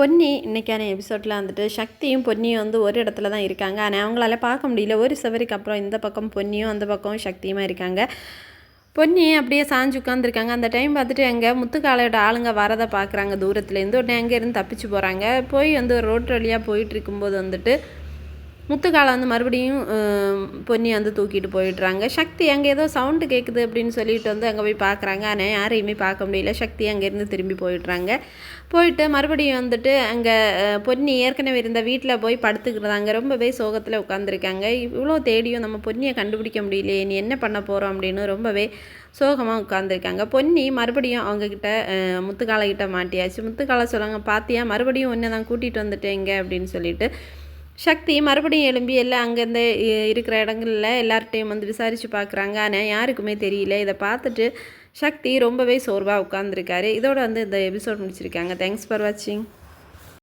பொன்னி இன்றைக்கான எபிசோடில் வந்துட்டு சக்தியும் பொன்னியும் வந்து ஒரு இடத்துல தான் இருக்காங்க. ஆனால் அவங்களால பார்க்க முடியல. ஒரு சவருக்கு அப்புறம் இந்த பக்கம் பொன்னியும் அந்த பக்கம் சக்தியுமா இருக்காங்க. பொன்னி அப்படியே சாஞ்சு உட்காந்துருக்காங்க அந்த டைம் பார்த்துட்டு அங்கே முத்துக்காலையோட ஆளுங்க வரதை பார்க்குறாங்க தூரத்துலேருந்து உடனே அங்கேருந்து தப்பிச்சு போகிறாங்க போய் வந்து ஒரு ரோட்டு வழியாக போயிட்டு இருக்கும்போது வந்துட்டு முத்துக்காலை வந்து மறுபடியும் பொன்னி வந்து தூக்கிட்டு போயிடுறாங்க. சக்தி அங்கே ஏதோ சவுண்டு கேட்குது அப்படின்னு சொல்லிட்டு வந்து அங்கே போய் பார்க்குறாங்க ஆனால் யாரையுமே பார்க்க முடியல. சக்தி அங்கேருந்து திரும்பி போயிடுறாங்க. போயிட்டு மறுபடியும் வந்துட்டு அங்கே பொன்னி ஏற்கனவே இருந்த வீட்டில் போய் படுத்துக்கிறாங்க ரொம்பவே சோகத்தில் உட்காந்துருக்காங்க இவ்வளோ தேடியும் நம்ம பொன்னியை கண்டுபிடிக்க முடியலையே. நீ என்ன பண்ண போகிறோம் அப்படின்னு ரொம்பவே சோகமாக உட்காந்துருக்காங்க பொன்னி மறுபடியும் அவங்கக்கிட்ட முத்துக்காலைக்கிட்ட மாட்டியாச்சு. முத்துக்காலை சொல்லுவாங்க பார்த்தியா மறுபடியும் ஒன்றை தான் கூட்டிகிட்டு வந்துட்டேங்க அப்படின்னு சொல்லிட்டு சக்தி மறுபடியும் எழும்பி எல்லாம் அங்கேருந்து இருக்கிற இடங்களில் எல்லார்ட்டையும் வந்து விசாரித்து பார்க்குறாங்க. ஆனால் யாருக்குமே தெரியல. இதை பார்த்துட்டு சக்தி ரொம்பவே சோர்வாக உட்காந்துருக்காரு இதோட வந்து இந்த எபிசோட் முடிச்சிருக்காங்க. தேங்க்ஸ் ஃபார் வாட்சிங்